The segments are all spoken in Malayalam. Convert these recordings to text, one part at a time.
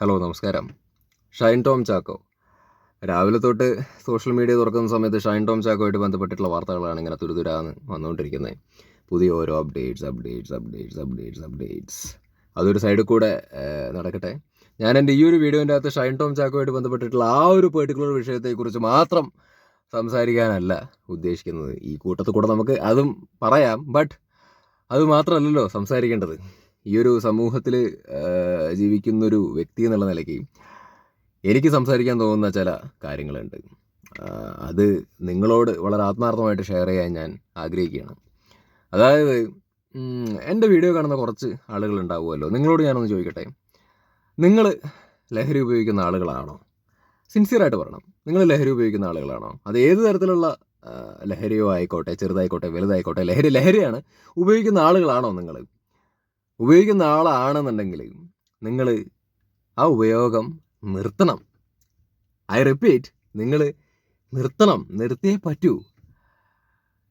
ഹലോ നമസ്കാരം. ഷൈൻ ടോം ചാക്കോ. രാവിലെ തൊട്ട് സോഷ്യൽ മീഡിയ തുറക്കുന്ന സമയത്ത് ഷൈൻ ടോം ചാക്കോയായിട്ട് ബന്ധപ്പെട്ടിട്ടുള്ള വാർത്തകളാണ് ഇങ്ങനെ തുരുതുരാന്ന് വന്നുകൊണ്ടിരിക്കുന്നത് പുതിയ ഓരോ updates updates updates updates updates അതൊരു സൈഡിൽ കൂടെ നടക്കട്ടെ. ഞാൻ എന്റെ ഈ ഒരു വീഡിയോന്റെ അകത്ത് ഷൈൻ ടോം ചാക്കോയായിട്ട് ബന്ധപ്പെട്ടിട്ടുള്ള ആ ഒരു പെർട്ടിക്കുലർ വിഷയത്തെക്കുറിച്ച് മാത്രം സംസാരിക്കാനല്ല ഉദ്ദേശിക്കുന്നത്. ഈ കൂട്ടത്തിൽ കൂടെ നമുക്ക് അതും പറയാം ബട്ട് അത് മാത്രമല്ലല്ലോ സംസാരിക്കേണ്ടത്. ഈ ഒരു സമൂഹത്തിൽ ജീവിക്കുന്നൊരു വ്യക്തി എന്നുള്ള നിലയ്ക്ക് എനിക്ക് സംസാരിക്കാൻ തോന്നുന്ന ചില കാര്യങ്ങളുണ്ട്. അത് നിങ്ങളോട് വളരെ ആത്മാർത്ഥമായിട്ട് ഷെയർ ചെയ്യാൻ ഞാൻ ആഗ്രഹിക്കുകയാണ്. അതായത് എന്റെ വീഡിയോ കാണുന്ന കുറച്ച് ആളുകൾ ഉണ്ടാവുമല്ലോ? നിങ്ങളോട് ഞാനൊന്ന് ചോദിക്കട്ടെ? നിങ്ങൾ ലഹരി ഉപയോഗിക്കുന്ന ആളുകളാണോ? സിൻസിയറായിട്ട് പറയണം. നിങ്ങൾ ലഹരി ഉപയോഗിക്കുന്ന ആളുകളാണോ? അത് ഏത് തരത്തിലുള്ള ലഹരിയോ ആയിക്കോട്ടെ ചെറുതായിക്കോട്ടെ വലുതായിക്കോട്ടെ ലഹരി ലഹരിയാണ് ഉപയോഗിക്കുന്ന ആളുകളാണോ നിങ്ങൾ ഉപയോഗിക്കുന്ന ആളാണെന്നുണ്ടെങ്കിൽ നിങ്ങൾ ആ ഉപയോഗം നിർത്തണം. ഐ റിപ്പീറ്റ് നിങ്ങൾ നിർത്തണം നിർത്തിയേ പറ്റൂ.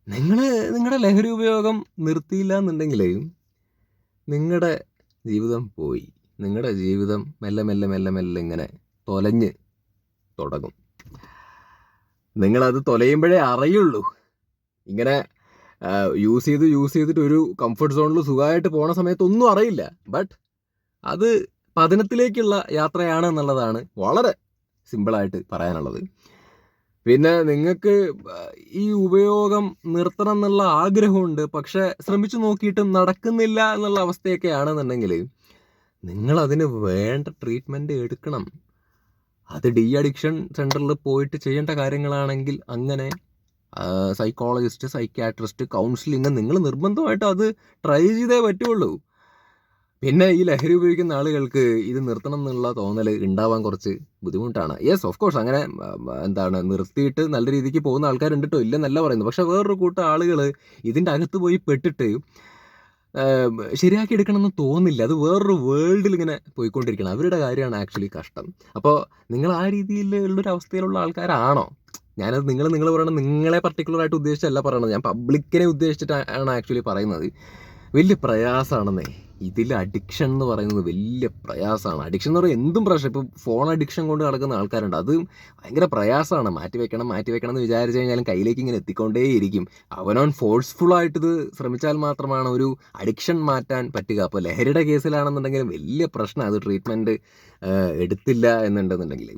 നിങ്ങൾ നിങ്ങളുടെ ലഹരി ഉപയോഗം നിർത്തിയില്ല എന്നുണ്ടെങ്കിൽ നിങ്ങളുടെ ജീവിതം പോയി. നിങ്ങളുടെ ജീവിതം മെല്ലെ മെല്ലെ മെല്ലെ മെല്ലെ ഇങ്ങനെ തൊലഞ്ഞ് തുടങ്ങും. നിങ്ങളത് തൊലയുമ്പോഴേ അറിയുള്ളൂ. ഇങ്ങനെ യൂസ് ചെയ്ത് യൂസ് ചെയ്തിട്ട് ഒരു കംഫർട്ട് സോണിൽ സുഖമായിട്ട് പോണ സമയത്ത് ഒന്നും അറിയില്ല. ബട്ട് അത് പതനത്തിലേക്കുള്ള യാത്രയാണ് എന്നുള്ളതാണ് വളരെ സിമ്പിളായിട്ട് പറയാനുള്ളത്. പിന്നെ നിങ്ങൾക്ക് ഈ ഉപയോഗം നിർത്തണം എന്നുള്ള ആഗ്രഹമുണ്ട് പക്ഷെ ശ്രമിച്ചു നോക്കിയിട്ടും നടക്കുന്നില്ല എന്നുള്ള അവസ്ഥയൊക്കെ ആണെന്നുണ്ടെങ്കിൽ നിങ്ങൾ അതിന് വേണ്ട ട്രീറ്റ്മെന്റ് എടുക്കണം. അത് ഡി അഡിക്ഷൻ സെന്ററിൽ പോയിട്ട് ചെയ്യേണ്ട കാര്യങ്ങളാണെങ്കിൽ അങ്ങനെ സൈക്കോളജിസ്റ്റ് സൈക്യാട്രിസ്റ്റ് കൗൺസിലിംഗ് നിങ്ങൾ നിർബന്ധമായിട്ട് അത് ട്രൈ ചെയ്തേ പറ്റുള്ളൂ. പിന്നെ ഈ ലഹരി ഉപയോഗിക്കുന്ന ആളുകൾക്ക് ഇത് നിർത്തണം എന്നുള്ള തോന്നൽ ഉണ്ടാവാൻ കുറച്ച് ബുദ്ധിമുട്ടാണ്. യെസ് ഓഫ് കോഴ്സ് അങ്ങനെ എന്താണ് നിർത്തിയിട്ട് നല്ല രീതിക്ക് പോകുന്ന ആൾക്കാരുണ്ട് കേട്ടോ ഇല്ലെന്നല്ല പറയുന്നത്. പക്ഷേ വേറൊരു കൂട്ടം ആളുകൾ ഇതിന്റെ അകത്ത് പോയി പെട്ടിട്ട് ശരിയാക്കി എടുക്കണമെന്ന് തോന്നില്ല. അത് വേറൊരു വേൾഡിൽ ഇങ്ങനെ പോയിക്കൊണ്ടിരിക്കണം അവരുടെ കാര്യമാണ് ആക്ച്വലി കഷ്ടം. അപ്പോൾ നിങ്ങൾ ആ രീതിയിൽ ഉള്ളൊരു അവസ്ഥയിലുള്ള ആൾക്കാരാണോ? ഞാനത് നിങ്ങൾ നിങ്ങൾ പറയണത് നിങ്ങളെ പർട്ടിക്കുലർ ആയിട്ട് ഉദ്ദേശിച്ചല്ല പറയണത്. ഞാൻ പബ്ലിക്കിനെ ഉദ്ദേശിച്ചിട്ടാണ് ആക്ച്വലി പറയുന്നത്. വലിയ പ്രയാസമാണെന്നേ ഇതിൽ അഡിക്ഷൻ എന്ന് പറയുന്നത് വലിയ പ്രയാസമാണ് അഡിക്ഷൻ എന്ന് പറയുന്നത് എന്തും പ്രശ്നം. ഇപ്പോൾ ഫോൺ അഡിക്ഷൻ കൊണ്ട് നടക്കുന്ന ആൾക്കാരുണ്ട്. അത് ഭയങ്കര പ്രയാസമാണ് മാറ്റി വെക്കണം മാറ്റി വെക്കണം എന്ന് വിചാരിച്ചു കഴിഞ്ഞാലും കയ്യിലേക്ക് ഇങ്ങനെ എത്തിക്കൊണ്ടേയിരിക്കും. അവനവൻ ഫോഴ്സ്ഫുൾ ആയിട്ട് ഇത് ശ്രമിച്ചാൽ മാത്രമാണ് ഒരു അഡിക്ഷൻ മാറ്റാൻ പറ്റുക. അപ്പോൾ ലഹരിയുടെ കേസിലാണെന്നുണ്ടെങ്കിലും വലിയ പ്രശ്നം. അത് ട്രീറ്റ്മെന്റ് എടുത്തില്ല എന്നുണ്ടെന്നുണ്ടെങ്കിൽ.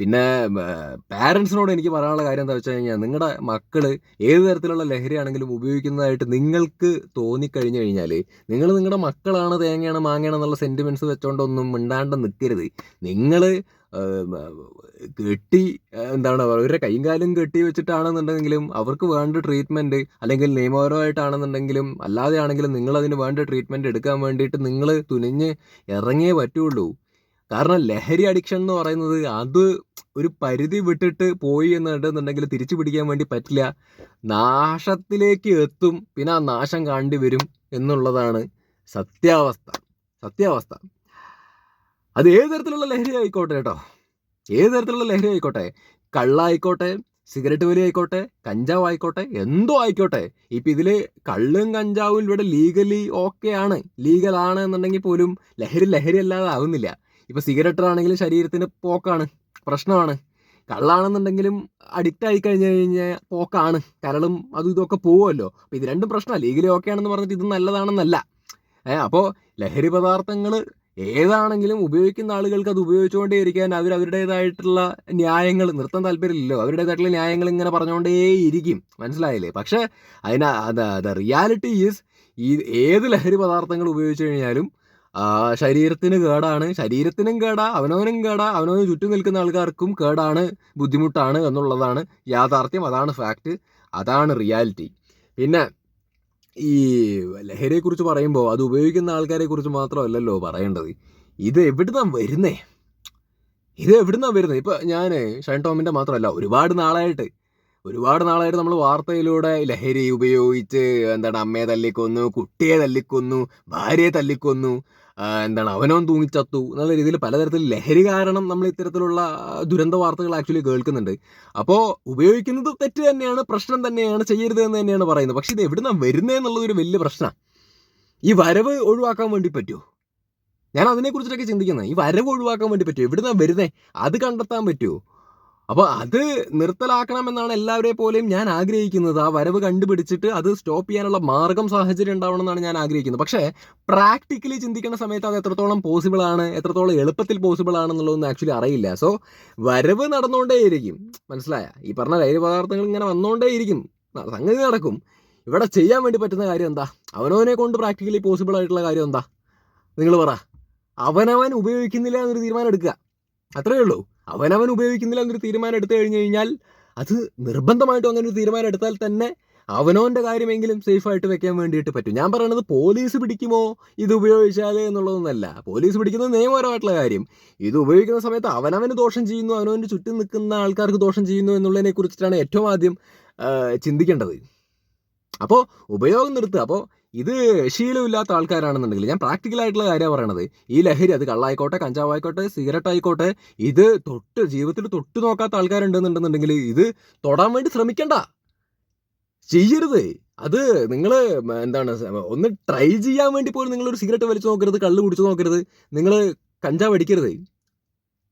പിന്നെ പാരൻസിനോട് എനിക്ക് പറയാനുള്ള കാര്യം എന്താ വെച്ച് കഴിഞ്ഞാൽ നിങ്ങളുടെ മക്കൾ ഏത് തരത്തിലുള്ള ലഹരിയാണെങ്കിലും ഉപയോഗിക്കുന്നതായിട്ട് നിങ്ങൾക്ക് തോന്നിക്കഴിഞ്ഞു കഴിഞ്ഞാൽ നിങ്ങൾ നിങ്ങളുടെ മക്കളാണ് തേങ്ങയാണ് മാങ്ങയാണ് എന്നുള്ള സെന്റിമെന്റ്സ് വെച്ചുകൊണ്ടൊന്നും മിണ്ടാണ്ട് നിൽക്കരുത് നിങ്ങൾ കെട്ടി എന്താണ് അവരുടെ കൈയും കാലും കെട്ടി വെച്ചിട്ടാണെന്നുണ്ടെങ്കിലും അവർക്ക് വേണ്ട ട്രീറ്റ്മെന്റ് അല്ലെങ്കിൽ നിയമപരമായിട്ടാണെന്നുണ്ടെങ്കിലും അല്ലാതെ ആണെങ്കിലും നിങ്ങളതിന് വേണ്ട ട്രീറ്റ്മെന്റ് എടുക്കാൻ വേണ്ടിയിട്ട് നിങ്ങൾ തുനിഞ്ഞ് ഇറങ്ങിയേ പറ്റുള്ളൂ. കാരണം ലഹരി അഡിക്ഷൻ എന്ന് പറയുന്നത് അത് ഒരു പരിധി വിട്ടിട്ട് പോയി എന്നുണ്ടെന്നുണ്ടെങ്കിൽ തിരിച്ചു പിടിക്കാൻ വേണ്ടി പറ്റില്ല. നാശത്തിലേക്ക് എത്തും പിന്നെ ആ നാശം കാണ്ടി വരും എന്നുള്ളതാണ് സത്യാവസ്ഥ. സത്യാവസ്ഥ. അത് ഏത് തരത്തിലുള്ള ലഹരി ആയിക്കോട്ടെ കേട്ടോ. ഏത് തരത്തിലുള്ള ലഹരി ആയിക്കോട്ടെ. കള്ളായിക്കോട്ടെ സിഗരറ്റ് വലി ആയിക്കോട്ടെ കഞ്ചാവ് ആയിക്കോട്ടെ എന്തോ ആയിക്കോട്ടെ. ഇപ്പം ഇതിൽ കള്ളും കഞ്ചാവും ഇവിടെ ലീഗലി ഓക്കെ ആണ്. ലീഗൽ ആണ് എന്നുണ്ടെങ്കിൽ പോലും ലഹരി ലഹരി അല്ലാതെ ആവുന്നില്ല. ഇപ്പൊ സിഗരറ്റ് ആണെങ്കിലും ശരീരത്തിന് പോക്കാണ് പ്രശ്നമാണ്. കള്ളാണെന്നുണ്ടെങ്കിലും അഡിക്റ്റ് ആയി കഴിഞ്ഞു കഴിഞ്ഞാൽ പോക്കാണ് കരളും അതും ഇതൊക്കെ പോവുമല്ലോ. അപ്പോൾ ഇത് രണ്ടും പ്രശ്നമാണ് ലീഗലി ഓക്കെ ആണെന്ന് പറഞ്ഞിട്ട് ഇത് നല്ലതാണെന്നല്ല. ഏഹ് അപ്പോൾ ലഹരി പദാർത്ഥങ്ങൾ ഏതാണെങ്കിലും ഉപയോഗിക്കുന്ന ആളുകൾക്ക് അത് ഉപയോഗിച്ചുകൊണ്ടേ ഇരിക്കാൻ അവർ അവരുടേതായിട്ടുള്ള ന്യായങ്ങൾ നിർത്താൻ താല്പര്യമില്ലല്ലോ. അവരുടേതായിട്ടുള്ള ന്യായങ്ങൾ ഇങ്ങനെ പറഞ്ഞുകൊണ്ടേ ഇരിക്കും മനസ്സിലായില്ലേ? പക്ഷേ അതിന് ദ റിയാലിറ്റി ഈസ് ഈ ഏത് ലഹരി പദാർത്ഥങ്ങൾ ഉപയോഗിച്ചു കഴിഞ്ഞാലും ശരീരത്തിന് കേടാണ്. ശരീരത്തിനും കേടാ അവനവനും കേടാ അവനവന് ചുറ്റും നിൽക്കുന്ന ആൾക്കാർക്കും കേടാണ് ബുദ്ധിമുട്ടാണ് എന്നുള്ളതാണ് യാഥാർത്ഥ്യം. അതാണ് ഫാക്റ്റ് അതാണ് റിയാലിറ്റി പിന്നെ ഈ ലഹരിയെക്കുറിച്ച് പറയുമ്പോൾ അത് ഉപയോഗിക്കുന്ന ആൾക്കാരെ കുറിച്ച് മാത്രമല്ലല്ലോ പറയേണ്ടത്. ഇത് എവിടുന്ന വരുന്നേ? ഇത് എവിടുന്നാണ് വരുന്നത് ഇപ്പം ഞാൻ ഷൈൻ ടോമിന്റെ മാത്രമല്ല ഒരുപാട് നാളായിട്ട് ഒരുപാട് നാളായിട്ട് നമ്മൾ വാർത്തയിലൂടെ ലഹരി ഉപയോഗിച്ച് എന്താണ് അമ്മയെ തല്ലിക്കൊന്നു കുട്ടിയെ തല്ലിക്കൊന്നു ഭാര്യയെ തല്ലിക്കൊന്നു എന്താണ് അവനവൻ തൂങ്ങിച്ചത്തു എന്നുള്ള രീതിയിൽ പലതരത്തിൽ ലഹരി കാരണം നമ്മൾ ഇത്തരത്തിലുള്ള ദുരന്ത വാർത്തകൾ ആക്ച്വലി കേൾക്കുന്നുണ്ട്. അപ്പോൾ ഉപയോഗിക്കുന്നത് തെറ്റ് തന്നെയാണ് പ്രശ്നം തന്നെയാണ് ചെയ്യരുത് എന്ന് തന്നെയാണ് പറയുന്നത്. പക്ഷേ ഇത് എവിടുന്നാ വരുന്നത് എന്നുള്ളത് ഒരു വലിയ പ്രശ്നമാണ് ഈ വരവ് ഒഴിവാക്കാൻ വേണ്ടി പറ്റുമോ ഞാൻ അതിനെക്കുറിച്ചിട്ടൊക്കെ ചിന്തിക്കുന്നത് ഈ വരവ് ഒഴിവാക്കാൻ വേണ്ടി പറ്റുമോ എവിടുന്നാ വരുന്നത് അത് കണ്ടെത്താൻ പറ്റുമോ അപ്പോൾ അത് നിർത്തലാക്കണമെന്നാണ് എല്ലാവരെ പോലെയും ഞാൻ ആഗ്രഹിക്കുന്നത്. ആ വരവ് കണ്ടുപിടിച്ചിട്ട് അത് സ്റ്റോപ്പ് ചെയ്യാനുള്ള മാർഗം സാഹചര്യം ഉണ്ടാവണം എന്നാണ് ഞാൻ ആഗ്രഹിക്കുന്നത്. പക്ഷേ പ്രാക്ടിക്കലി ചിന്തിക്കുന്ന സമയത്ത് അത് എത്രത്തോളം പോസിബിൾ ആണ് എത്രത്തോളം എളുപ്പത്തിൽ പോസിബിൾ ആണെന്നുള്ളതൊന്നും ആക്ച്വലി അറിയില്ല. സോ വരവ് നടന്നുകൊണ്ടേയിരിക്കും. മനസ്സിലായ? ഈ പറഞ്ഞ ലൈംഗിക പദാർത്ഥങ്ങൾ ഇങ്ങനെ വന്നുകൊണ്ടേയിരിക്കും. സംഗതി നടക്കും. ഇവിടെ ചെയ്യാൻ വേണ്ടി പറ്റുന്ന കാര്യം എന്താ? അവനവനെ കൊണ്ട് പ്രാക്ടിക്കലി പോസിബിൾ ആയിട്ടുള്ള കാര്യം എന്താ? നിങ്ങൾ പറ. അവനവൻ ഉപയോഗിക്കുന്നില്ല എന്നൊരു തീരുമാനം എടുക്കുക. അത്രയേ ഉള്ളൂ. അവനവൻ ഉപയോഗിക്കുന്നില്ല എന്നൊരു തീരുമാനം എടുത്തു കഴിഞ്ഞു കഴിഞ്ഞാൽ അത് നിർബന്ധമായിട്ടും അങ്ങനെ ഒരു തീരുമാനം എടുത്താൽ തന്നെ അവനോന്റെ കാര്യമെങ്കിലും സേഫായിട്ട് വെക്കാൻ വേണ്ടിയിട്ട് പറ്റും. ഞാൻ പറയണത് പോലീസ് പിടിക്കുമോ? ഇത് ഉപയോഗിച്ചാൽ എന്നുള്ളതൊന്നല്ല. പോലീസ് പിടിക്കുന്നത് നിയമപരമായിട്ടുള്ള കാര്യം. ഇത് ഉപയോഗിക്കുന്ന സമയത്ത് അവനവന് ദോഷം ചെയ്യുന്നു അവനവന്റെ ചുറ്റും നിൽക്കുന്ന ആൾക്കാർക്ക് ദോഷം ചെയ്യുന്നു എന്നുള്ളതിനെ കുറിച്ചിട്ടാണ് ഏറ്റവും ആദ്യം ചിന്തിക്കേണ്ടത്. അപ്പോൾ ഉപയോഗം നിർത്തുക. അപ്പോൾ ഇത് ശീലമില്ലാത്ത ആൾക്കാരാണെന്നുണ്ടെങ്കിൽ ഞാൻ പ്രാക്ടിക്കൽ ആയിട്ടുള്ള കാര്യമാണ് പറയണത്. ഈ ലഹരി അത് കള്ളായിക്കോട്ടെ കഞ്ചാവായിക്കോട്ടെ സിഗരറ്റ് ആയിക്കോട്ടെ ഇത് തൊട്ട് ജീവിതത്തിൽ തൊട്ട് നോക്കാത്ത ആൾക്കാരുണ്ടെന്നുണ്ടെന്നുണ്ടെങ്കിൽ ഇത് തൊടാൻ വേണ്ടി ശ്രമിക്കണ്ട. ചെയ്യരുത്. അത് നിങ്ങൾ എന്താണ് ഒന്ന് ട്രൈ ചെയ്യാൻ വേണ്ടി പോലും നിങ്ങളൊരു സിഗരറ്റ് വലിച്ചു നോക്കരുത് കള്ള് കുടിച്ചു നോക്കരുത് നിങ്ങൾ കഞ്ചാവ് അടിക്കരുത്.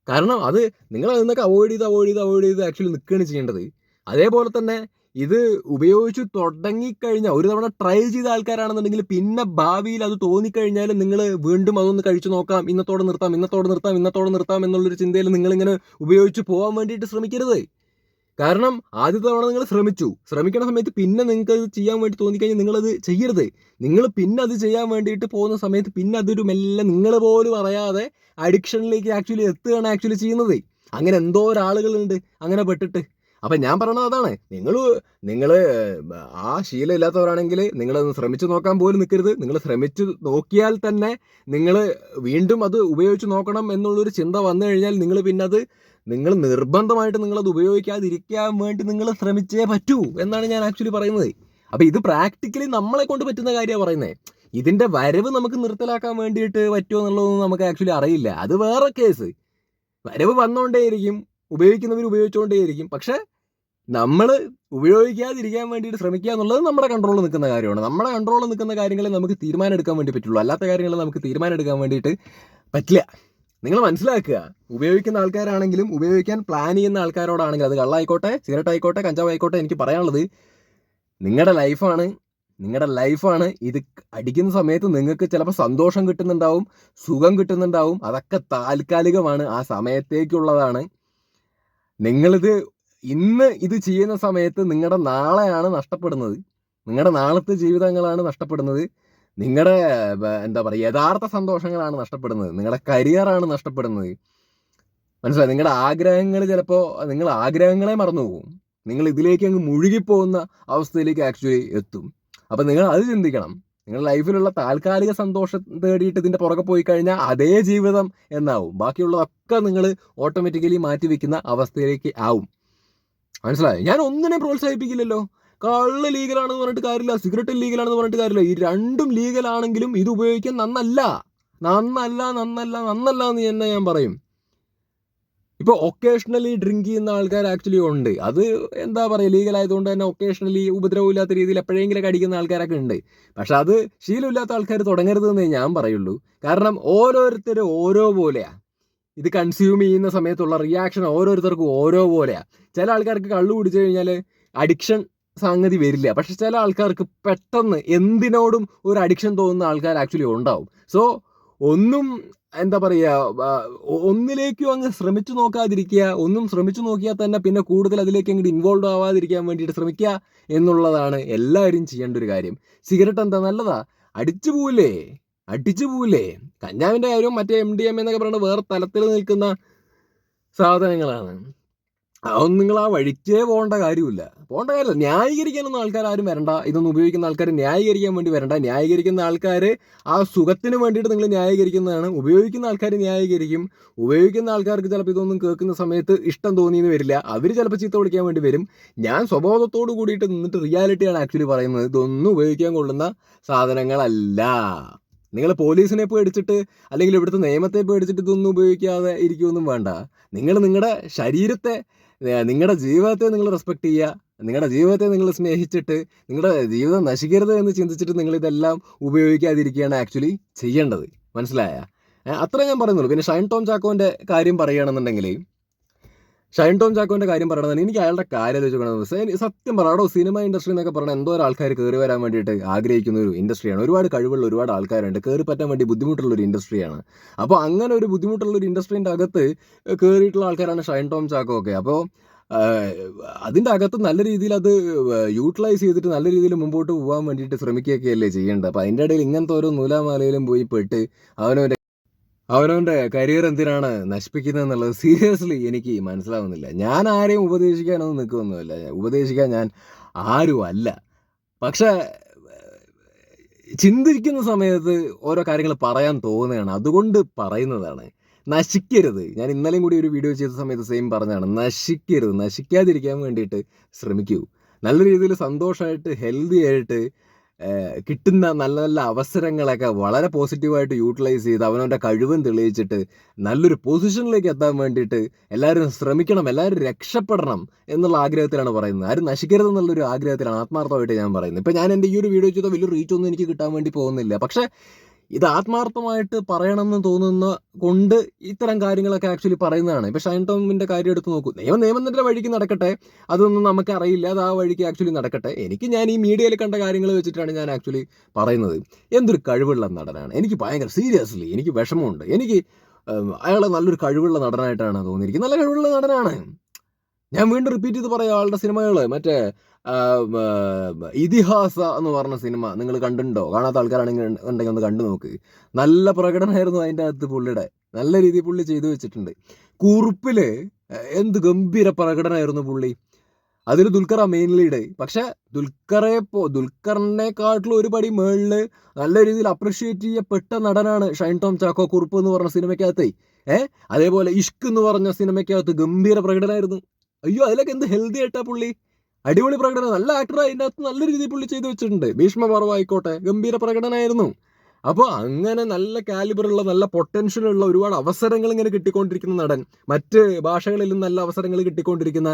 കാരണം അത് നിങ്ങൾ അതിന്നൊക്കെ അവോയ്ഡ് ചെയ്ത് അവോയ്ഡ് ചെയ്ത് അവോയ്ഡ് ചെയ്ത് ആക്ച്വലി നിൽക്കുകയാണ് ചെയ്യേണ്ടത്. അതേപോലെ തന്നെ ഇത് ഉപയോഗിച്ച് തുടങ്ങിക്കഴിഞ്ഞാൽ ഒരു തവണ ട്രൈ ചെയ്ത ആൾക്കാരാണെന്നുണ്ടെങ്കിൽ പിന്നെ ഭാവിയിൽ അത് തോന്നിക്കഴിഞ്ഞാൽ നിങ്ങൾ വീണ്ടും അതൊന്ന് കഴിച്ചു നോക്കാം. ഇന്നത്തോടെ നിർത്താം ഇന്നത്തോടെ നിർത്താം ഇന്നത്തോടെ നിർത്താം എന്നുള്ളൊരു ചിന്തയിൽ നിങ്ങളിങ്ങനെ ഉപയോഗിച്ച് പോകാൻ വേണ്ടിയിട്ട് ശ്രമിക്കരുത്. കാരണം ആദ്യത്തെ തവണ നിങ്ങൾ ശ്രമിച്ചു. ശ്രമിക്കുന്ന സമയത്ത് പിന്നെ നിങ്ങൾക്ക് അത് ചെയ്യാൻ വേണ്ടി തോന്നിക്കഴിഞ്ഞാൽ നിങ്ങളത് ചെയ്യരുത്. നിങ്ങൾ പിന്നെ അത് ചെയ്യാൻ വേണ്ടിയിട്ട് പോകുന്ന സമയത്ത് പിന്നെ അതൊരു മെല്ലെ നിങ്ങൾ പോലും അറിയാതെ അഡിക്ഷനിലേക്ക് ആക്ച്വലി എത്തുകയാണ് ആക്ച്വലി ചെയ്യുന്നത്. അങ്ങനെ എന്തോ ഒരാളുകളുണ്ട്. അങ്ങനെ പെട്ടിട്ട് അപ്പം ഞാൻ പറയണത് അതാണ്. നിങ്ങൾ നിങ്ങൾ ആ ശീലം ഇല്ലാത്തവരാണെങ്കിൽ നിങ്ങളത് ശ്രമിച്ചു നോക്കാൻ പോലും നിൽക്കരുത് നിങ്ങൾ ശ്രമിച്ചു നോക്കിയാൽ തന്നെ നിങ്ങൾ വീണ്ടും അത് ഉപയോഗിച്ച് നോക്കണം എന്നുള്ളൊരു ചിന്ത വന്നു കഴിഞ്ഞാൽ നിങ്ങൾ പിന്നെ അത് നിങ്ങൾ നിർബന്ധമായിട്ട് നിങ്ങളത് ഉപയോഗിക്കാതിരിക്കാൻ വേണ്ടി നിങ്ങൾ ശ്രമിച്ചേ പറ്റൂ എന്നാണ് ഞാൻ ആക്ച്വലി പറയുന്നത്. അപ്പോൾ ഇത് പ്രാക്ടിക്കലി നമ്മളെ കൊണ്ട് പറ്റുന്ന കാര്യമാണ് പറയുന്നത്. ഇതിന്റെ വരവ് നമുക്ക് നിർത്തലാക്കാൻ വേണ്ടിയിട്ട് പറ്റുമോ എന്നുള്ളതൊന്നും നമുക്ക് ആക്ച്വലി അറിയില്ല. അത് വേറെ കേസ് വരവ് വന്നുകൊണ്ടേയിരിക്കും ഉപയോഗിക്കുന്നവർ ഉപയോഗിച്ചുകൊണ്ടേയിരിക്കും. പക്ഷേ നമ്മൾ ഉപയോഗിക്കാതിരിക്കാൻ വേണ്ടിയിട്ട് ശ്രമിക്കുക എന്നുള്ളത് നമ്മുടെ കൺട്രോളിൽ നിൽക്കുന്ന കാര്യമാണ്. നമ്മുടെ കൺട്രോളിൽ നിൽക്കുന്ന കാര്യങ്ങളെ നമുക്ക് തീരുമാനം എടുക്കാൻ വേണ്ടി പറ്റുള്ളൂ. അല്ലാത്ത കാര്യങ്ങൾ നമുക്ക് തീരുമാനം എടുക്കാൻ വേണ്ടിയിട്ട് പറ്റില്ല. നിങ്ങൾ മനസ്സിലാക്കുക. ഉപയോഗിക്കുന്ന ആൾക്കാരാണെങ്കിലും ഉപയോഗിക്കാൻ പ്ലാൻ ചെയ്യുന്ന ആൾക്കാരോടാണെങ്കിലും അത് കള്ളായിക്കോട്ടെ സിഗരറ്റ് ആയിക്കോട്ടെ കഞ്ചാവ് ആയിക്കോട്ടെ എനിക്ക് പറയാനുള്ളത് നിങ്ങളുടെ ലൈഫാണ് നിങ്ങളുടെ ലൈഫാണ് ഇത് അടിക്കുന്ന സമയത്ത് നിങ്ങൾക്ക് ചിലപ്പോൾ സന്തോഷം കിട്ടുന്നുണ്ടാവും സുഖം കിട്ടുന്നുണ്ടാവും അതൊക്കെ താൽക്കാലികമാണ് ആ സമയത്തേക്കുള്ളതാണ്. നിങ്ങളിത് ഇന്ന് ഇത് ചെയ്യുന്ന സമയത്ത് നിങ്ങളുടെ നാളെയാണ് നഷ്ടപ്പെടുന്നത്. നിങ്ങളുടെ നാളത്തെ ജീവിതങ്ങളാണ് നഷ്ടപ്പെടുന്നത്. നിങ്ങളുടെ എന്താ പറയുക യഥാർത്ഥ സന്തോഷങ്ങളാണ് നഷ്ടപ്പെടുന്നത്. നിങ്ങളുടെ കരിയറാണ് നഷ്ടപ്പെടുന്നത്. മനസ്സിലായി? നിങ്ങളുടെ ആഗ്രഹങ്ങൾ ചിലപ്പോൾ നിങ്ങൾ ആഗ്രഹങ്ങളെ മറന്നു പോകും നിങ്ങൾ ഇതിലേക്ക് അങ്ങ് മുഴുകിപ്പോകുന്ന അവസ്ഥയിലേക്ക് ആക്ച്വലി എത്തും. അപ്പം നിങ്ങൾ അത് ചിന്തിക്കണം. നിങ്ങളുടെ ലൈഫിലുള്ള താൽക്കാലിക സന്തോഷം തേടിയിട്ട് ഇതിന്റെ പുറകെ പോയി കഴിഞ്ഞാൽ അതേ ജീവിതം എന്നാവും. ബാക്കിയുള്ളതൊക്കെ നിങ്ങൾ ഓട്ടോമാറ്റിക്കലി മാറ്റി വെക്കുന്ന അവസ്ഥയിലേക്ക് ആവും. മനസ്സിലായോ? ഞാൻ ഒന്നിനെ പ്രോത്സാഹിപ്പിക്കില്ലല്ലോ. കള്ള് ലീഗലാണെന്ന് പറഞ്ഞിട്ട് കാര്യമില്ല സിഗരറ്റ് ലീഗലാണെന്ന് പറഞ്ഞിട്ട് കാര്യമില്ല. ഈ രണ്ടും ലീഗലാണെങ്കിലും ഇത് ഉപയോഗിക്കാൻ നന്നല്ല. നന്നല്ല നന്നല്ല നന്നല്ല എന്ന് തന്നെ ഞാൻ പറയും. ഇപ്പോൾ ഒക്കേഷണലി ഡ്രിങ്ക് ചെയ്യുന്ന ആൾക്കാർ ആക്ച്വലി ഉണ്ട്. അത് എന്താ പറയുക ലീഗൽ ആയതുകൊണ്ട് തന്നെ ഒക്കേഷണലി ഉപദ്രവമില്ലാത്ത രീതിയിൽ എപ്പോഴെങ്കിലും അടിക്കുന്ന ആൾക്കാരൊക്കെ ഉണ്ട്. പക്ഷെ അത് ശീലമില്ലാത്ത ആൾക്കാർ തുടങ്ങരുതെന്നേ ഞാൻ പറയുള്ളൂ. കാരണം ഓരോരുത്തരും ഓരോ പോലെയാ. ഇത് കൺസ്യൂം ചെയ്യുന്ന സമയത്തുള്ള റിയാക്ഷൻ ഓരോരുത്തർക്കും ഓരോ പോലെയാ. ചില ആൾക്കാർക്ക് കള്ളു കുടിച്ചു കഴിഞ്ഞാൽ അഡിക്ഷൻ സംഗതി വരില്ല. പക്ഷെ ചില ആൾക്കാർക്ക് പെട്ടെന്ന് എന്തിനോടും ഒരു അഡിക്ഷൻ തോന്നുന്ന ആൾക്കാർ ആക്ച്വലി ഉണ്ടാവും. സോ ഒന്നും എന്താ പറയുക ഒന്നിലേക്കും അങ്ങ് ശ്രമിച്ചു നോക്കാതിരിക്കുക ഒന്നും ശ്രമിച്ചു നോക്കിയാൽ തന്നെ പിന്നെ കൂടുതൽ അതിലേക്ക് അങ്ങോട്ട് ഇൻവോൾവ് ആവാതിരിക്കാൻ വേണ്ടിയിട്ട് ശ്രമിക്കുക എന്നുള്ളതാണ് എല്ലാവരും ചെയ്യേണ്ട ഒരു കാര്യം. സിഗരറ്റ് എന്താ നല്ലതാ? അടിച്ചു പോവില്ലേ അടിച്ചു പോവില്ലേ കഞ്ഞാവിന്റെ കാര്യവും മറ്റേ എം ഡി എം എന്നൊക്കെ പറയുന്നത് വേറെ തലത്തിൽ നിൽക്കുന്ന സാധനങ്ങളാണ്. അതൊന്നും നിങ്ങൾ ആ വഴിക്കേ പോകേണ്ട കാര്യമില്ല. പോകേണ്ട കാര്യമില്ല. ന്യായീകരിക്കാനൊന്നും ആൾക്കാർ ആരും വരണ്ട. ഇതൊന്നും ഉപയോഗിക്കുന്ന ആൾക്കാർ ന്യായീകരിക്കാൻ വേണ്ടി വരണ്ട. ന്യായീകരിക്കുന്ന ആൾക്കാർ ആ സുഖത്തിന് വേണ്ടിയിട്ട് നിങ്ങൾ ന്യായീകരിക്കുന്നതാണ്. ഉപയോഗിക്കുന്ന ആൾക്കാർ ന്യായീകരിക്കും. ഉപയോഗിക്കുന്ന ആൾക്കാർക്ക് ചിലപ്പോൾ ഇതൊന്നും കേൾക്കുന്ന സമയത്ത് ഇഷ്ടം തോന്നിയെന്ന് വരില്ല. അവർ ചിലപ്പോൾ ചീത്ത വിളിക്കാൻ വേണ്ടി വരും. ഞാൻ സ്വബോധത്തോട് കൂടിയിട്ട് നിന്നിട്ട് റിയാലിറ്റിയാണ് ആക്ച്വലി പറയുന്നത്. ഇതൊന്നും ഉപയോഗിക്കാൻ കൊള്ളുന്ന സാധനങ്ങളല്ല. നിങ്ങൾ പോലീസിനെ പേടിച്ചിട്ട് അല്ലെങ്കിൽ ഇവിടുത്തെ നിയമത്തെ പേടിച്ചിട്ട് ഇതൊന്നും ഉപയോഗിക്കാതെ ഇരിക്കുമൊന്നും വേണ്ട. നിങ്ങൾ നിങ്ങളുടെ ശരീരത്തെ നിങ്ങളുടെ ജീവിതത്തെ നിങ്ങൾ റെസ്പെക്ട് ചെയ്യുക നിങ്ങളുടെ ജീവിതത്തെ നിങ്ങൾ സ്നേഹിച്ചിട്ട് നിങ്ങളുടെ ജീവിതം നശിക്കരുത് എന്ന് ചിന്തിച്ചിട്ട് നിങ്ങൾ ഇതെല്ലാം ഉപയോഗിക്കാതിരിക്കുകയാണ് ആക്ച്വലി ചെയ്യേണ്ടത്. മനസ്സിലായ? അത്ര ഞാൻ പറയുന്നുള്ളൂ. പിന്നെ ഷൈൻ ടോം ചാക്കോന്റെ കാര്യം പറയുകയാണെന്നുണ്ടെങ്കിൽ ഷൈൻ ടോം ചാക്കോന്റെ കാര്യം പറയണതാണ്. എനിക്ക് അയാളുടെ കാര്യം ആലോചിക്കണം സത്യം പറയാടോ സിനിമ ഇൻഡസ്ട്രി എന്നൊക്കെ പറഞ്ഞാൽ എന്തോ ഒരു ആൾക്കാർ കയറി വരാൻ വേണ്ടിയിട്ട് ആഗ്രഹിക്കുന്ന ഒരു ഇൻഡസ്ട്രിയാണ്. ഒരുപാട് കഴിവുള്ള ഒരുപാട് ആൾക്കാരുണ്ട്. കയറി പറ്റാൻ വേണ്ടി ബുദ്ധിമുട്ടുള്ള ഒരു ഇൻഡസ്ട്രിയാണ്. അപ്പോൾ അങ്ങനെ ഒരു ബുദ്ധിമുട്ടുള്ള ഒരു ഇൻഡസ്ട്രീന്റെ അകത്ത് കയറിയിട്ടുള്ള ആൾക്കാരാണ് ഷൈൻ ടോം ചാക്കോ ഒക്കെ. അപ്പോൾ അതിന്റെ അകത്ത് നല്ല രീതിയിൽ അത് യൂട്ടിലൈസ് ചെയ്തിട്ട് നല്ല രീതിയിൽ മുമ്പോട്ട് പോകാൻ വേണ്ടിയിട്ട് ശ്രമിക്കുകയൊക്കെയല്ലേ ചെയ്യേണ്ടത്. അപ്പോൾ അതിന്റെ ഇടയിൽ ഇങ്ങനത്തെ ഓരോ നൂലാമാലയിലും പോയി പെട്ട് അവനവന്റെ അവനവന്റെ കരിയർ എന്തിനാണ് നശിപ്പിക്കുന്നത് എന്നുള്ളത് സീരിയസ്ലി എനിക്ക് മനസ്സിലാവുന്നില്ല. ഞാൻ ആരെയും ഉപദേശിക്കാനൊന്നും നിൽക്കുമൊന്നുമില്ല ഉപദേശിക്കാൻ ഞാൻ ആരും അല്ല. പക്ഷേ ചിന്തിക്കുന്ന സമയത്ത് ഓരോ കാര്യങ്ങൾ പറയാൻ തോന്നുകയാണ്. അതുകൊണ്ട് പറയുന്നതാണ്. നശിക്കരുത്. ഞാൻ ഇന്നലെയും കൂടി ഒരു വീഡിയോ ചെയ്ത സമയത്ത് സെയിം പറഞ്ഞതാണ്. നശിക്കരുത്. നശിക്കാതിരിക്കാൻ വേണ്ടിയിട്ട് ശ്രമിക്കൂ. നല്ല രീതിയിൽ സന്തോഷമായിട്ട് ഹെൽത്തി ആയിട്ട് കിട്ടുന്ന നല്ല നല്ല അവസരങ്ങളൊക്കെ വളരെ പോസിറ്റീവായിട്ട് യൂട്ടിലൈസ് ചെയ്ത് അവനവന്റെ കഴിവും തെളിയിച്ചിട്ട് നല്ലൊരു പൊസിഷനിലേക്ക് എത്താൻ വേണ്ടിയിട്ട് എല്ലാവരും ശ്രമിക്കണം എല്ലാവരും രക്ഷപ്പെടണം എന്നുള്ള ആഗ്രഹത്തിലാണ് പറയുന്നത്. ആരും നശിക്കരുത് എന്നുള്ളൊരു ആഗ്രഹത്തിലാണ് ആത്മാർത്ഥമായിട്ട് ഞാൻ പറയുന്നത്. ഇപ്പം ഞാൻ എന്റെ ഈ ഒരു വീഡിയോ ചെയ്താൽ വലിയ റീച്ചൊന്നും എനിക്ക് കിട്ടാൻ വേണ്ടി പോകുന്നില്ല. പക്ഷേ ഇത് ആത്മാർത്ഥമായിട്ട് പറയണമെന്ന് തോന്നുന്ന കൊണ്ട് ഇത്തരം കാര്യങ്ങളൊക്കെ ആക്ച്വലി പറയുന്നതാണ്. ഇപ്പൊ ഷൈൻ ടോമിന്റെ കാര്യം എടുത്ത് നോക്കൂ. നിയമം നിയമത്തിന്റെ വഴിക്ക് നടക്കട്ടെ. അതൊന്നും നമുക്ക് അറിയില്ല. അത് ആ വഴിക്ക് ആക്ച്വലി നടക്കട്ടെ. എനിക്ക് ഞാൻ ഈ മീഡിയയിൽ കണ്ട കാര്യങ്ങൾ വെച്ചിട്ടാണ് ഞാൻ ആക്ച്വലി പറയുന്നത്. എന്തൊരു കഴിവുള്ള നടനാണ്. എനിക്ക് ഭയങ്കര സീരിയസ്ലി എനിക്ക് വിഷമമുണ്ട്. എനിക്ക് അയാളെ നല്ലൊരു കഴിവുള്ള നടനായിട്ടാണ് തോന്നിയിരിക്കുന്നത്. നല്ല കഴിവുള്ള നടനാണ്. ഞാൻ വീണ്ടും റിപ്പീറ്റ് ചെയ്ത് പറയാം ആളുടെ സിനിമകൾ മറ്റേ ഇതിഹാസ എന്ന് പറഞ്ഞ സിനിമ നിങ്ങൾ കണ്ടിട്ടുണ്ടോ? കാണാത്ത ആൾക്കാരാണെങ്കിൽ ഉണ്ടെങ്കിൽ ഒന്ന് കണ്ടു നോക്ക്. നല്ല പ്രകടനമായിരുന്നു അതിന്റെ അകത്ത് പുള്ളിയുടെ. നല്ല രീതിയിൽ പുള്ളി ചെയ്തു വെച്ചിട്ടുണ്ട്. കുറുപ്പിൽ എന്ത് ഗംഭീര പ്രകടനമായിരുന്നു പുള്ളി. അതിൽ ദുൽഖർ മെയിൻ ലീഡ് പക്ഷെ ദുൽഖറെ പോ ദുൽഖറിനെക്കാട്ടിലും ഒരു പടി മേളിൽ നല്ല രീതിയിൽ അപ്രിഷിയേറ്റ് ചെയ്യപ്പെട്ട നടനാണ് ഷൈൻ ടോം ചാക്കോ കുറുപ്പ് എന്ന് പറഞ്ഞ സിനിമയ്ക്കകത്ത്. ഏഹ് അതേപോലെ ഇഷ്ക് എന്ന് പറഞ്ഞ സിനിമയ്ക്കകത്ത് ഗംഭീര പ്രകടനമായിരുന്നു. അയ്യോ അതിലൊക്കെ എന്ത് ഹെൽത്തി ആയിട്ടാ പുള്ളി? അടിപൊളി പ്രകടനം. നല്ല ആക്ടർ അതിന്റെ അകത്ത് നല്ല രീതിയിൽ പുള്ളി ചെയ്തു വെച്ചിട്ടുണ്ട്. ഭീഷ്മ പർവ ആയിക്കോട്ടെ ഗംഭീര പ്രകടനമായിരുന്നു അപ്പോൾ അങ്ങനെ നല്ല കാലിബറുള്ള നല്ല പൊട്ടൻഷ്യൽ ഉള്ള ഒരുപാട് അവസരങ്ങൾ ഇങ്ങനെ കിട്ടിക്കൊണ്ടിരിക്കുന്ന നടൻ. മറ്റ് ഭാഷകളിലും നല്ല അവസരങ്ങൾ കിട്ടിക്കൊണ്ടിരിക്കുന്ന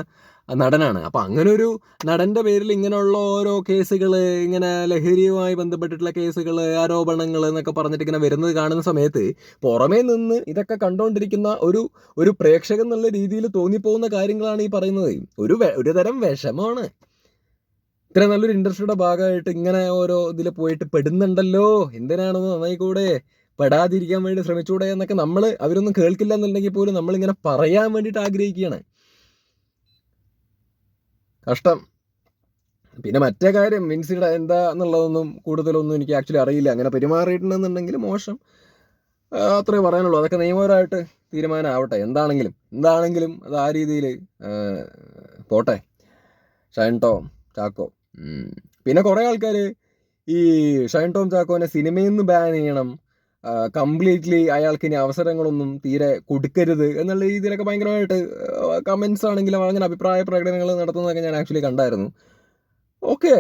നടനാണ്. അപ്പോൾ അങ്ങനെ ഒരു നടന്റെ പേരിൽ ഇങ്ങനെയുള്ള ഓരോ കേസുകൾ ഇങ്ങനെ ലഹരിയുമായി ബന്ധപ്പെട്ടിട്ടുള്ള കേസുകൾ ആരോപണങ്ങൾ എന്നൊക്കെ പറഞ്ഞിട്ട് ഇങ്ങനെ വരുന്നത് കാണുന്ന സമയത്ത് പുറമേ നിന്ന് ഇതൊക്കെ കണ്ടുകൊണ്ടിരിക്കുന്ന ഒരു ഒരു പ്രേക്ഷകൻ എന്നുള്ള രീതിയിൽ തോന്നിപ്പോകുന്ന കാര്യങ്ങളാണ് ഈ പറയുന്നത്. ഒരു ഒരു തരം വിഷമമാണ്. ഇത്ര നല്ലൊരു ഇൻഡസ്ട്രിയുടെ ഭാഗമായിട്ട് ഇങ്ങനെ ഓരോ ഇതിൽ പോയിട്ട് പെടുന്നുണ്ടല്ലോ? എന്തിനാണെന്ന് നന്നായിക്കൂടെ പെടാതിരിക്കാൻ വേണ്ടി ശ്രമിച്ചൂടെ എന്നൊക്കെ നമ്മൾ അവരൊന്നും കേൾക്കില്ല എന്നുണ്ടെങ്കിൽ പോലും നമ്മളിങ്ങനെ പറയാൻ വേണ്ടിയിട്ട് ആഗ്രഹിക്കുകയാണ്. കഷ്ടം. പിന്നെ മറ്റേ കാര്യം മിൻസിയുടെ എന്താ എന്നുള്ളതൊന്നും കൂടുതലൊന്നും എനിക്ക് ആക്ച്വലി അറിയില്ല. അങ്ങനെ പെരുമാറിയിട്ടുണ്ടെന്നുണ്ടെങ്കിൽ മോശം. അത്രേ പറയാനുള്ളൂ. അതൊക്കെ നിയമപരമായിട്ട് തീരുമാനമാവട്ടെ. എന്താണെങ്കിലും എന്താണെങ്കിലും അത് ആ രീതിയിൽ പോട്ടെ. ഷൈൻ ചാക്കോ. പിന്നെ കുറേ ആൾക്കാർ ഈ ഷൈൻ ടോം ചാക്കോനെ സിനിമയിൽ നിന്ന് ബാൻ ചെയ്യണം കംപ്ലീറ്റ്ലി അയാൾക്ക് ഇനി അവസരങ്ങളൊന്നും തീരെ കൊടുക്കരുത് എന്നുള്ള രീതിയിലൊക്കെ ഭയങ്കരമായിട്ട് കമൻസ് ആണെങ്കിലും അങ്ങനെ അഭിപ്രായ പ്രകടനങ്ങൾ നടത്തുന്നതൊക്കെ ഞാൻ ആക്ച്വലി കണ്ടായിരുന്നു. ഓക്കെ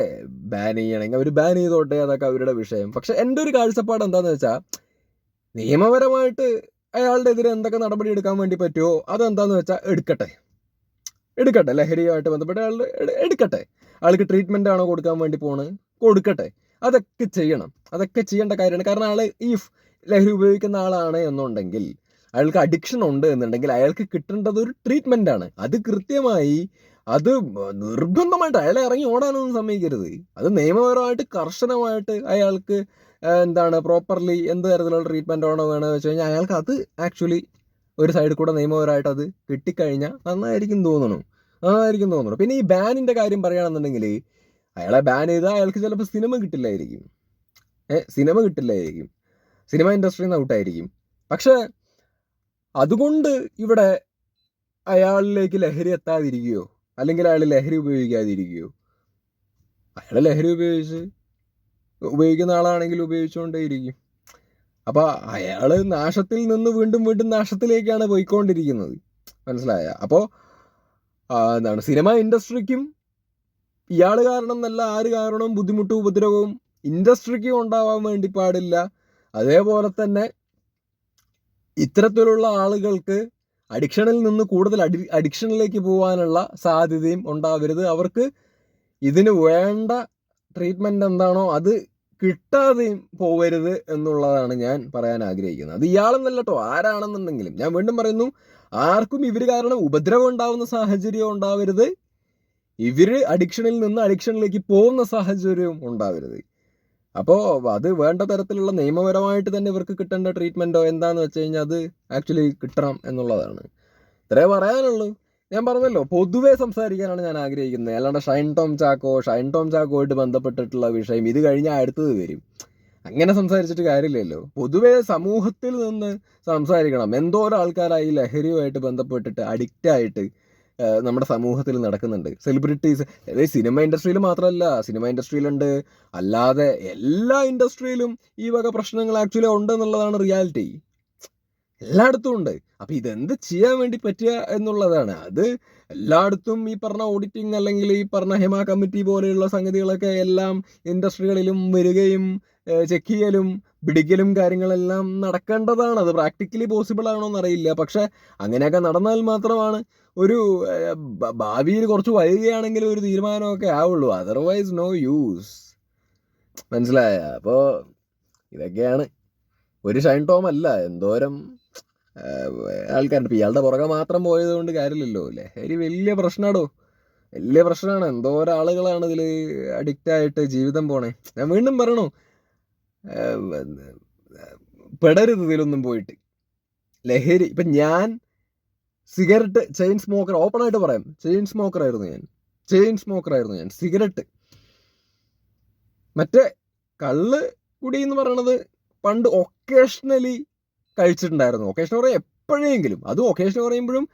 ബാൻ ചെയ്യണമെങ്കിൽ അവർ ബാൻ ചെയ്തോട്ടെ അതൊക്കെ അവരുടെ വിഷയം. പക്ഷെ എന്റെ ഒരു കാഴ്ചപ്പാട് എന്താണെന്ന് വെച്ചാൽ നിയമപരമായിട്ട് അയാളുടെ എതിരെ എന്തൊക്കെ നടപടി എടുക്കാൻ വേണ്ടി പറ്റുമോ അതെന്താന്ന് വെച്ചാൽ എടുക്കട്ടെ. എടുക്കട്ടെ ലഹരിയുമായിട്ട് ബന്ധപ്പെട്ട് അയാളുടെ എടുക്കട്ടെ. ആൾക്ക് ട്രീറ്റ്മെന്റ് ആണോ കൊടുക്കാൻ വേണ്ടി പോണത്? കൊടുക്കട്ടെ. അതൊക്കെ ചെയ്യണം. അതൊക്കെ ചെയ്യേണ്ട കാര്യമാണ്. കാരണം ആൾ ഇഫ് ലഹരി ഉപയോഗിക്കുന്ന ആളാണ് എന്നുണ്ടെങ്കിൽ അയാൾക്ക് അഡിക്ഷൻ ഉണ്ട് എന്നുണ്ടെങ്കിൽ അയാൾക്ക് കിട്ടേണ്ടത് ഒരു ട്രീറ്റ്മെന്റ് ആണ്. അത് കൃത്യമായി അത് നിർബന്ധമായിട്ട് അയാളെ ഇറങ്ങി ഓടാനൊന്നും സമ്മതിക്കരുത്. അത് നിയമപരമായിട്ട് കർശനമായിട്ട് അയാൾക്ക് എന്താണ് പ്രോപ്പർലി എന്ത് തരത്തിലുള്ള ട്രീറ്റ്മെന്റ് ആണോ വേണമെന്ന് വെച്ച് കഴിഞ്ഞാൽ അയാൾക്ക് അത് ആക്ച്വലി ഒരു സൈഡിൽ കൂടെ നിയമപരമായിട്ട് അത് കിട്ടിക്കഴിഞ്ഞാൽ നന്നായിരിക്കും തോന്നുന്നു. നന്നായിരിക്കും തോന്നുന്നു. പിന്നെ ഈ ബാനിന്റെ കാര്യം പറയുകയാണെന്നുണ്ടെങ്കിൽ അയാളെ ബാൻ ചെയ്താൽ അയാൾക്ക് ചിലപ്പോൾ സിനിമ കിട്ടില്ലായിരിക്കും. ഏഹ് സിനിമ കിട്ടില്ലായിരിക്കും. സിനിമ ഇൻഡസ്ട്രിയിൽ നിന്ന് ഔട്ടായിരിക്കും. പക്ഷേ അതുകൊണ്ട് ഇവിടെ അയാളിലേക്ക് ലഹരി എത്താതിരിക്കുകയോ അല്ലെങ്കിൽ അയാൾ ലഹരി ഉപയോഗിക്കാതിരിക്കുകയോ അയാൾ ലഹരി ഉപയോഗിച്ച് ഉപയോഗിക്കുന്ന ആളാണെങ്കിൽ ഉപയോഗിച്ചുകൊണ്ടേയിരിക്കും. അപ്പോൾ അയാൾ നാശത്തിൽ നിന്ന് വീണ്ടും വീണ്ടും നാശത്തിലേക്കാണ് പോയിക്കൊണ്ടിരിക്കുന്നത്. മനസ്സിലായ? അപ്പോൾ എന്താണ് സിനിമ ഇൻഡസ്ട്രിക്കും ഇയാൾ കാരണം എന്നല്ല ആര് കാരണവും ബുദ്ധിമുട്ടും ഉപദ്രവവും ഇൻഡസ്ട്രിക്കും ഉണ്ടാവാൻ വേണ്ടി പാടില്ല. അതേപോലെ തന്നെ ഇത്തരത്തിലുള്ള ആളുകൾക്ക് അഡിക്ഷനിൽ നിന്ന് കൂടുതൽ അഡി അഡിക്ഷനിലേക്ക് പോകാനുള്ള സാധ്യതയും ഉണ്ടാവരുത്. അവർക്ക് ഇതിന് വേണ്ട ട്രീറ്റ്മെന്റ് എന്താണോ അത് കിട്ടാതെയും പോകരുത് എന്നുള്ളതാണ് ഞാൻ പറയാൻ ആഗ്രഹിക്കുന്നത്. അത് ഇയാളെന്നല്ല കേട്ടോ ആരാണെന്നുണ്ടെങ്കിലും. ഞാൻ വീണ്ടും പറയുന്നു ആർക്കും ഇവർ കാരണം ഉപദ്രവം ഉണ്ടാവുന്ന സാഹചര്യം ഉണ്ടാവരുത്. ഇവർ അഡിക്ഷനിൽ നിന്ന് അഡിക്ഷനിലേക്ക് പോകുന്ന സാഹചര്യവും ഉണ്ടാവരുത്. അപ്പോൾ അത് വേണ്ട തരത്തിലുള്ള നിയമപരമായിട്ട് തന്നെ ഇവർക്ക് കിട്ടേണ്ട ട്രീറ്റ്മെന്റോ എന്താണെന്ന് വെച്ച് കഴിഞ്ഞാൽ അത് ആക്ച്വലി കിട്ടണം എന്നുള്ളതാണ്. ഇത്രേ പറയാനുള്ളൂ. ഞാൻ പറഞ്ഞല്ലോ പൊതുവെ സംസാരിക്കാനാണ് ഞാൻ ആഗ്രഹിക്കുന്നത്. അല്ലാണ്ട് ഷൈൻ ടോം ചാക്കോ ഷൈൻ ടോം ചാക്കോയിട്ട് ബന്ധപ്പെട്ടിട്ടുള്ള വിഷയം ഇത് കഴിഞ്ഞാൽ അടുത്തത് വരും. അങ്ങനെ സംസാരിച്ചിട്ട് കാര്യമില്ലല്ലോ. പൊതുവെ സമൂഹത്തിൽ നിന്ന് സംസാരിക്കണം. എന്തോരം ആൾക്കാരായി ലഹരിയുമായിട്ട് ബന്ധപ്പെട്ടിട്ട് അഡിക്റ്റ് ആയിട്ട് നമ്മുടെ സമൂഹത്തിൽ നടക്കുന്നുണ്ട്. സെലിബ്രിറ്റീസ് അതായത് സിനിമ ഇൻഡസ്ട്രിയിൽ മാത്രമല്ല സിനിമ ഇൻഡസ്ട്രിയിലുണ്ട്. അല്ലാതെ എല്ലാ ഇൻഡസ്ട്രിയിലും ഈ വക പ്രശ്നങ്ങൾ ആക്ച്വലി ഉണ്ടെന്നുള്ളതാണ് റിയാലിറ്റി എല്ലായിടത്തും ഉണ്ട്. അപ്പം ഇതെന്ത് ചെയ്യാൻ വേണ്ടി പറ്റുക എന്നുള്ളതാണ്. അത് എല്ലായിടത്തും ഈ പറഞ്ഞ ഓഡിറ്റിംഗ് അല്ലെങ്കിൽ ഈ പറഞ്ഞ ഹെമ കമ്മിറ്റി പോലെയുള്ള സംഗതികളൊക്കെ എല്ലാം ഇൻഡസ്ട്രികളിലും വരികയും ചെക്ക് ചെയ്യലും പിടിക്കലും കാര്യങ്ങളെല്ലാം നടക്കേണ്ടതാണ്. അത് പ്രാക്ടിക്കലി പോസിബിൾ ആണോ എന്നറിയില്ല. പക്ഷെ അങ്ങനെയൊക്കെ നടന്നാൽ മാത്രമാണ് ഒരു ഭാവിയിൽ കുറച്ച് വൈകുകയാണെങ്കിൽ ഒരു തീരുമാനമൊക്കെ ആവുള്ളൂ. അതർവൈസ് നോ യൂസ് മനസ്സിലായ? അപ്പോൾ ഇതൊക്കെയാണ്. ഒരു ഷൈൻ ടോം അല്ല. എന്തോരം ആൾക്കാരുണ്ട്. ഇപ്പം ഇയാളുടെ പുറകെ മാത്രം പോയത് കൊണ്ട് കാര്യമില്ലല്ലോ ലഹരി വലിയ പ്രശ്നമാടോ? വലിയ പ്രശ്നമാണ്. എന്തോരം ആളുകളാണ് ഇതിൽ അഡിക്റ്റായിട്ട് ജീവിതം പോണേ. ഞാൻ വീണ്ടും പറയണു. പെടരുത് ഇതിലൊന്നും പോയിട്ട്. ലഹരി ഇപ്പം ഞാൻ സിഗരറ്റ് ചെയിൻ സ്മോക്കർ ഓപ്പൺ ആയിട്ട് പറയാം. ചെയിൻ സ്മോക്കർ ആയിരുന്നു ഞാൻ. ചെയിൻ സ്മോക്കർ ആയിരുന്നു ഞാൻ. സിഗരറ്റ്. മറ്റേ കള്ള് കുടി എന്ന് പറയണത് പണ്ട് ഒക്കേഷണലി കഴിച്ചിട്ടുണ്ടായിരുന്നു. ഒക്കേഷൻ പറയാം എപ്പോഴെങ്കിലും. അതും ഒക്കേഷൻ പറയുമ്പോഴും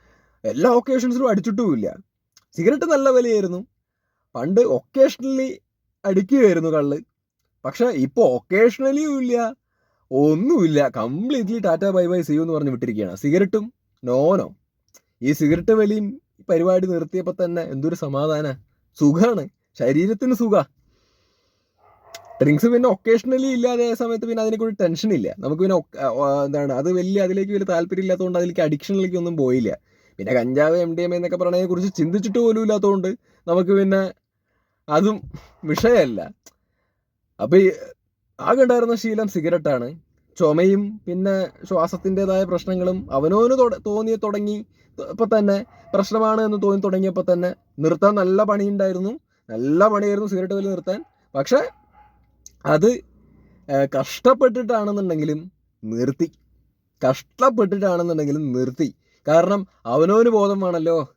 എല്ലാ ഒക്കേഷൻസിലും അടിച്ചിട്ടുമില്ല. സിഗരറ്റ് നല്ല വിലയായിരുന്നു. പണ്ട് ഒക്കേഷണലി അടിക്കുകയായിരുന്നു കള്ള്. പക്ഷെ ഇപ്പോൾ ഒക്കേഷണലിയും ഇല്ല. ഒന്നുമില്ല. Completely tata bye bye see എന്ന് പറഞ്ഞ് വിട്ടിരിക്കുകയാണ്. സിഗരറ്റും? നോനോ ഈ സിഗരറ്റ് വലിയും പരിപാടി നിർത്തിയപ്പോൾ തന്നെ എന്തൊരു സമാധാന സുഖമാണ് ശരീരത്തിന് സുഖ. ഡ്രിങ്ക്സ് പിന്നെ ഒക്കേഷണലി ഇല്ലാതെ സമയത്ത് പിന്നെ അതിനെക്കുറിച്ച് ടെൻഷൻ ഇല്ല. നമുക്ക് പിന്നെ എന്താണ് അത് വലിയ അതിലേക്ക് വലിയ താല്പര്യം ഇല്ലാത്തതുകൊണ്ട് അതിലേക്ക് അഡിക്ഷനിലേക്ക് ഒന്നും പോയില്ല. പിന്നെ കഞ്ചാവ് എം ഡി എം എന്നൊക്കെ പറയണതിനെ കുറിച്ച് ചിന്തിച്ചിട്ട് പോലും ഇല്ലാത്തതുകൊണ്ട് നമുക്ക് പിന്നെ അതും വിഷയമല്ല അപ്പൊ ഈ ആകെ ഉണ്ടായിരുന്ന ശീലം സിഗരറ്റാണ്. ചുമയും പിന്നെ ശ്വാസത്തിന്റെതായ പ്രശ്നങ്ങളും അവനോന് തോന്നി തുടങ്ങി ഇപ്പൊ തന്നെ പ്രശ്നമാണ് എന്ന് തോന്നി തുടങ്ങിയപ്പോൾ തന്നെ നിർത്താൻ നല്ല പണിയുണ്ടായിരുന്നു. നല്ല പണിയായിരുന്നു സിഗരറ്റ് വലി നിർത്താൻ. പക്ഷെ അത് കഷ്ടപ്പെട്ടിട്ടാണെന്നുണ്ടെങ്കിലും നിർത്തി. കഷ്ടപ്പെട്ടിട്ടാണെന്നുണ്ടെങ്കിലും നിർത്തി. കാരണം അവനോന് ബോധം വേണമല്ലോ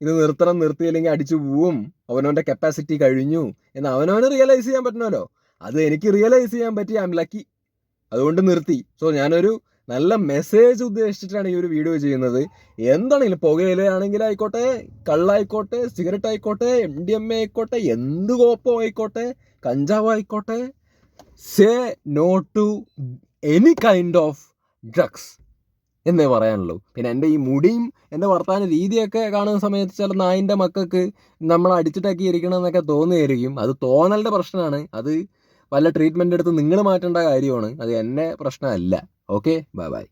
ഇത് നിർത്തണം നിർത്തിയില്ലെങ്കിൽ അടിച്ചു പോവും. അവനവന്റെ കപ്പാസിറ്റി കഴിഞ്ഞു. എന്ന് അവനവന് റിയലൈസ് ചെയ്യാൻ പറ്റണമല്ലോ. അത് എനിക്ക് റിയലൈസ് ചെയ്യാൻ പറ്റി. ഐ എം ലക്കി അതുകൊണ്ട് നിർത്തി. സോ ഞാനൊരു നല്ല മെസ്സേജ് ഉദ്ദേശിച്ചിട്ടാണ് ഈ ഒരു വീഡിയോ ചെയ്യുന്നത്. എന്താണെങ്കിലും പുകയിലാണെങ്കിൽ ആയിക്കോട്ടെ കള്ളായിക്കോട്ടെ സിഗരറ്റ് ആയിക്കോട്ടെ എം ഡി എം എ ആയിക്കോട്ടെ എന്ത് കോപ്പോ ആയിക്കോട്ടെ കഞ്ചാവ് ആയിക്കോട്ടെ say no to any kind of drugs എന്നേ പറയാനുള്ളൂ. പിന്നെ എന്റെ ഈ മുടിയും എന്റെ വർത്തമാന രീതിയൊക്കെ കാണുന്ന സമയത്ത് ചില നായിന്റെ മക്കൾക്ക് നമ്മൾ അടിച്ചിട്ടാക്കി ഇരിക്കണം എന്നൊക്കെ തോന്നുമായിരിക്കും അത് തോന്നലിന്റെ പ്രശ്നമാണ്. അത് വല്ല ട്രീറ്റ്മെന്റ് എടുത്ത് നിങ്ങൾ മാറ്റേണ്ട കാര്യമാണ്. അത് എന്നെ പ്രശ്നമല്ല. Okay bye bye